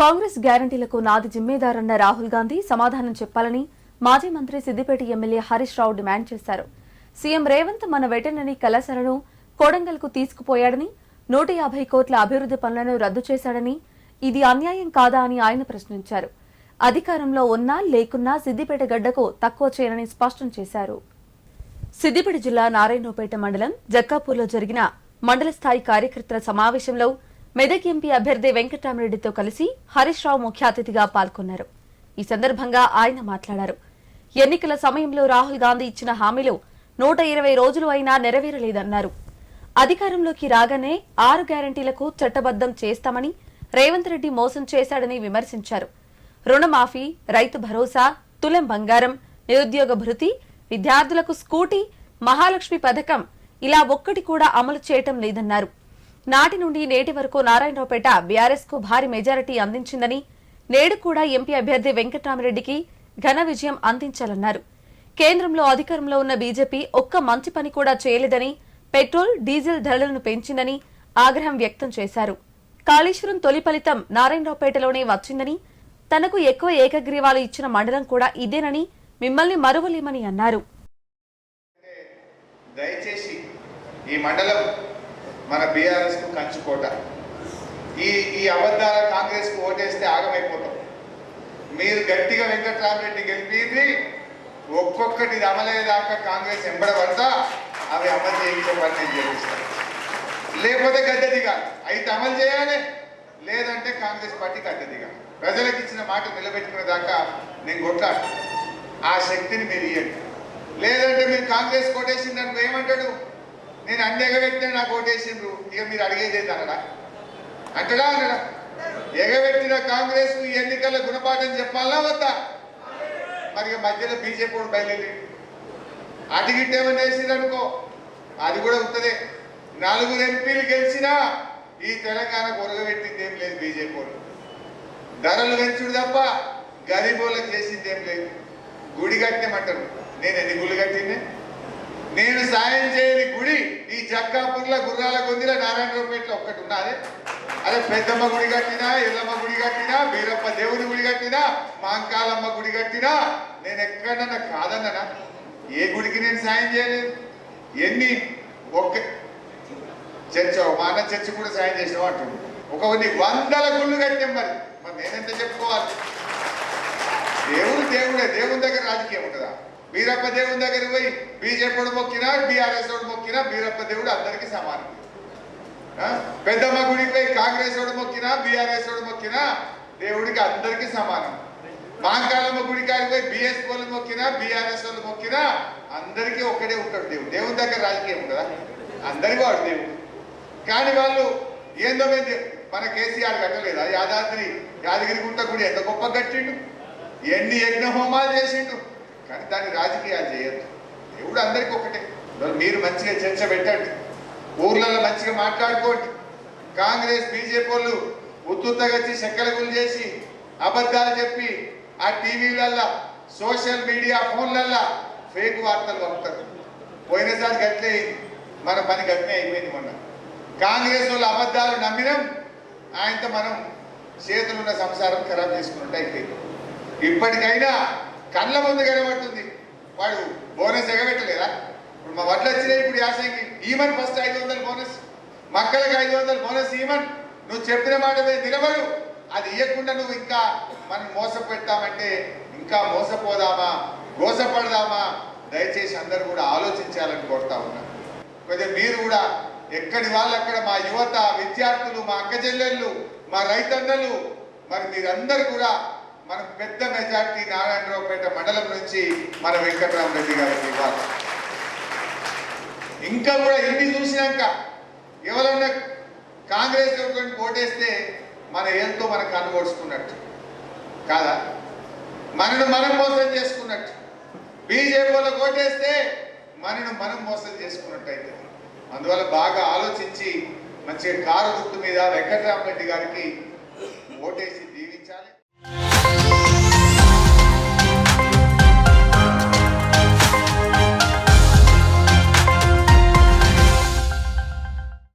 కాంగ్రెస్ గ్యారంటీలకు నాది జిమ్మేదారన్న రాహుల్ గాంధీ సమాధానం చెప్పాలని మాజీ మంత్రి సిద్దిపేట ఎమ్మెల్యే హరీష్ రావు డిమాండ్ చేశారు. సీఎం రేవంత్ మన వెటర్నరీ కళాశాలను కోడంగల్కు తీసుకుపోయాడని నూట యాభై కోట్ల అభివృద్ది పనులను రద్దు చేశాడని ఇది అన్యాయం కాదా అని ఆయన ప్రశ్నించారు. అధికారంలో ఉన్నా లేకున్నా సిద్దిపేట గడ్డకు తక్కువ చేయనని స్పష్టం చేశారు. సిద్దిపేట జిల్లా నారాయణపేట మండలం జక్కాపూర్లో జరిగిన మండల స్థాయి కార్యకర్తల సమావేశంలో మెదక్ ఎంపీ అభ్యర్థి వెంకటరామరెడ్డితో కలిసి హరీష్ రావు ముఖ్య అతిథిగా పాల్గొన్నారు. ఈ సందర్భంగా ఆయన మాట్లాడారు. ఎన్నికల సమయంలో రాహుల్ గాంధీ ఇచ్చిన హామీలు నూట ఇరవై రోజులు అయినా నెరవేరలేదన్నారు. అధికారంలోకి రాగానే ఆరు గ్యారంటీలకు చట్టబద్దం చేస్తామని రేవంత్ రెడ్డి మోసం చేశాడని విమర్శించారు. రుణమాఫీ రైతు భరోసా తులం బంగారం నిరుద్యోగ భృతి విద్యార్థులకు స్కూటీ మహాలక్ష్మి పథకం ఇలా ఒక్కటి కూడా అమలు చేయటం లేదన్నారు. నాటి నుండి నేటి వరకు నారాయణరావుపేట బీఆర్ఎస్కు భారీ మెజారిటీ అందించిందని నేడు కూడా ఎంపీ అభ్యర్థి వెంకట్రామరెడ్డికి ఘన విజయం అందించాలన్నారు. కేంద్రంలో అధికారంలో ఉన్న బీజేపీ ఒక్క మంచి పని కూడా చేయలేదని పెట్రోల్ డీజిల్ ధరలను పెంచిందని ఆగ్రహం వ్యక్తం చేశారు. కాళేశ్వరం తొలి ఫలితం నారాయణరావుపేటలోనే వచ్చిందని తనకు ఎక్కువ ఏకగ్రీవాలు ఇచ్చిన మండలం కూడా ఇదేనని మిమ్మల్ని మరువలేమని అన్నారు. దయచేసి ఈ మండలం మన బీఆర్ఎస్కు కంచుకోట ఈ ఈ అబద్ధాల కాంగ్రెస్కు ఓటేస్తే ఆగమైపోతాం. మీరు గట్టిగా వెంకట్రామరెడ్డి గెలిపింది ఒక్కొక్కటి ఇది అమలయ్యేదాకా కాంగ్రెస్ ఎంబడబడతా అవి అమలు చేయించే పని నేను చేపిస్తాను లేకపోతే గద్దె అయితే అమలు చేయాలి. లేదంటే కాంగ్రెస్ పార్టీ గద్దె ప్రజలకు ఇచ్చిన మాట నిలబెట్టుకునే దాకా నేను కొట్లాడు ఆ శక్తిని మీరు ఇవ్వండి లేదంటే మీరు కాంగ్రెస్ కోటేసింది ఏమంటాడు నేను అన్ని ఎగబెట్టినా నాకు ఓటేసిండ్రు ఇక మీరు అడిగేది ఏంటనడా అంటడా అనడా ఎగబెట్టిన కాంగ్రెస్ ఈ ఎన్నికల గుణపాఠం చెప్పాలా వద్దా? మరి ఇక మధ్యలో బీజేపీ కూడా బయలుదేరి అటుగిట్టేమని వేసిందనుకో అది కూడా ఉంటదే. నలుగురు ఎంపీలు గెలిచినా ఈ తెలంగాణ గొరగబెట్టింది ఏం లేదు బీజేపీ వాళ్ళు. ధరలు పెంచుడు తప్ప గరీబోళ్ళకి చేసింది ఏం లేదు. గుడి కట్టినమంటారు నేను ఎన్ని గుళ్ళు కట్టిందే? నేను సాయం చేయని గుడి ఈ జక్కాపూర్లో గుర్రాల గొందిల నారాయణరావుపేటలో ఒక్కటి ఉన్నదే అదే పెద్దమ్మ గుడి కట్టినా ఎల్లమ్మ గుడి కట్టినా బీరప్ప దేవుని గుడి కట్టినా మాంకాలమ్మ గుడి కట్టినా నేను ఎక్కడన్నా కాదన్ననా? ఏ గుడికి నేను సాయం చేయలేదు? ఎన్ని? ఒక్క చర్చ మా అన్న చర్చ కూడా సాయం చేసినాం అంటుంది ఒక కొన్ని వందల గుళ్ళు కట్టాం మరి. మరి నేనెంత చెప్పుకోవాలి? దేవుడు దేవుడే దేవుని దగ్గర రాజకీయం ఉంటుందా? బీరప్ప దేవుడి దగ్గర పోయి బీజేపీ మొక్కినా బీఆర్ఎస్ వాడు మొక్కినా బీరప్ప దేవుడు అందరికీ సమానం. పెద్దమ్మ గుడికి పోయి కాంగ్రెస్ వాడు మొక్కినా బీఆర్ఎస్ వాడు మొక్కినా దేవుడికి అందరికీ సమానం. మాంకాలమ్మ గుడి కాడికి పోయి బిఎస్ వాళ్ళు మొక్కినా బీఆర్ఎస్ వాళ్ళు మొక్కినా అందరికీ ఒక్కడే ఉంటాడు దేవుడు. దేవుని దగ్గర రాజకీయం ఉంటుందా అందరి వాడు దేవుడు. కానీ వాళ్ళు ఏందో మేము మన కేసీఆర్ కట్టలేదా? యాదాద్రి యాదగిరి గుంట గుడి ఎంత గొప్ప కట్టిండు? ఎన్ని యజ్ఞ హోమాలు చేసిండు కానీ దాన్ని రాజకీయాలు చేయొద్దు. దేవుడు అందరికీ ఒకటే. మీరు మంచిగా చర్చ పెట్టండి. ఊర్లలో మంచిగా మాట్లాడుకోండి. కాంగ్రెస్ బీజేపీ వాళ్ళు ఉత్తుత్తగా వచ్చి చెక్కలగులు చేసి అబద్ధాలు చెప్పి ఆ టీవీలల్లో సోషల్ మీడియా ఫోన్లల్లో ఫేక్ వార్తలు పంపుతారు. పోయినసారి గట్లే మన పని గట్లే అయిపోయింది మొన్న. కాంగ్రెస్ వాళ్ళు అబద్ధాలు నమ్మినాం. ఆయనతో మనం చేతులున్న సంసారం ఖరాబ్ చేసుకున్నట్టు అయిపోయింది. ఇప్పటికైనా కళ్ళ ముందు కనబడుతుంది. వాడు బోనస్ ఎగబెట్టలేదా? ఇప్పుడు మా వడ్లు వచ్చినాయి ఇప్పుడు యాసంగి ఈమన్ ఫస్ట్ ఐదు వందలు బోనస్ మక్కలకు ఐదు వందలు బోనస్ ఈమన్ నువ్వు చెప్పిన మాట మీద నిలబడు. అది ఇవ్వకుండా నువ్వు ఇంకా మనం మోసపెడతామంటే ఇంకా మోసపోదామా? మోసపడదామా? దయచేసి అందరూ కూడా ఆలోచించాలని కోరుతా ఉన్నా. కొద్దిగా మీరు కూడా ఎక్కడి వాళ్ళు అక్కడ మా యువత విద్యార్థులు మా అక్కచెల్లెళ్ళు మా రైతన్నలు మరి మీరందరూ కూడా మనం పెద్ద మెజార్టీ నారాయణరావుపేట మండలం నుంచి మన వెంకటరామరెడ్డి గారికి ఇవ్వాలి ఇంకా కూడా ఇన్ని చూసినాక ఎవరన్నా కాంగ్రెస్ ఎవరికొని ఓటేస్తే మన ఏళ్ళతో మన కన్ను ఓడుచుకున్నట్టు కాదా? మనను మనం మోసం చేసుకున్నట్టు. బీజేపీ వాళ్ళకి ఓటేస్తే మనను మనం మోసం చేసుకున్నట్టు అయితే అందువల్ల బాగా ఆలోచించి మంచిగా కారు గుర్తు మీద వెంకటరామరెడ్డి గారికి ఓటేసి